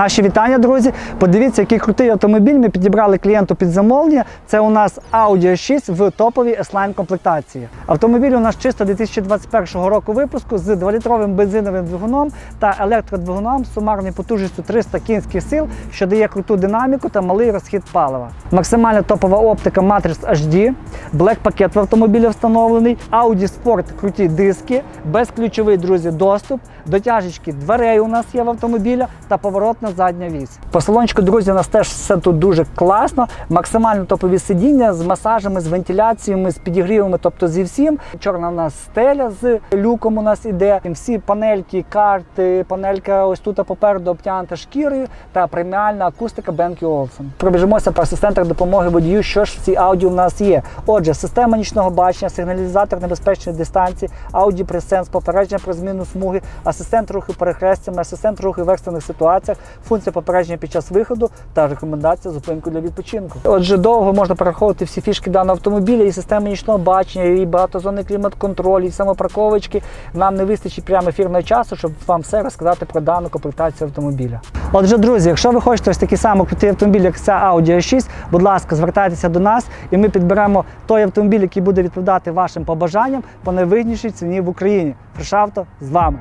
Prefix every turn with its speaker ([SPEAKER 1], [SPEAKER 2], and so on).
[SPEAKER 1] Наші вітання, друзі. Подивіться, який крутий автомобіль ми підібрали клієнту під замовлення. Це у нас Audi 6 в топовій S-Line комплектації. Автомобіль у нас чисто 2021 року випуску з 2-літровим бензиновим двигуном та електродвигуном з сумарною потужністю 300 кінських сил, що дає круту динаміку та малий розхід палива. Максимально топова оптика Matrix HD, Black пакет в автомобілі встановлений, Audi Sport круті диски, безключовий друзі доступ, дотяжечки дверей у нас є в автомобіля та поворотна задня вісь. По салончику, друзі, у нас теж все тут дуже класно. Максимально топові сидіння з масажами, з вентиляціями, з підігрівами, тобто зі всім. Чорна у нас стеля з люком у нас іде. Всі панельки, карти, панелька ось тут попереду обтянута шкірою та преміальна акустика Бенкі Олсен. Пробіжимося по асистентах допомоги водію, що ж в цій ауді у нас є. Отже, система нічного бачення, сигналізатор небезпечної дистанції, Audi Presence, попередження про зміну смуги, асистент руху перехрестями, асистент руху в екстрених ситуаціях, функція попередження під час виходу та рекомендація зупинку для відпочинку. Отже, довго можна перераховувати всі фішки даного автомобіля, і системи нічного бачення, і багатозонний клімат-контроль, і самопарковочки. Нам не вистачить прямо ефірного часу, щоб вам все розказати про дану комплектацію автомобіля. Отже, друзі, якщо ви хочете ось такий самий крутий автомобіль, як ця Audi A6, будь ласка, звертайтеся до нас, і ми підберемо той автомобіль, який буде відповідати вашим побажанням по найвигіднішій ціні в Україні. Фрешавто з вами.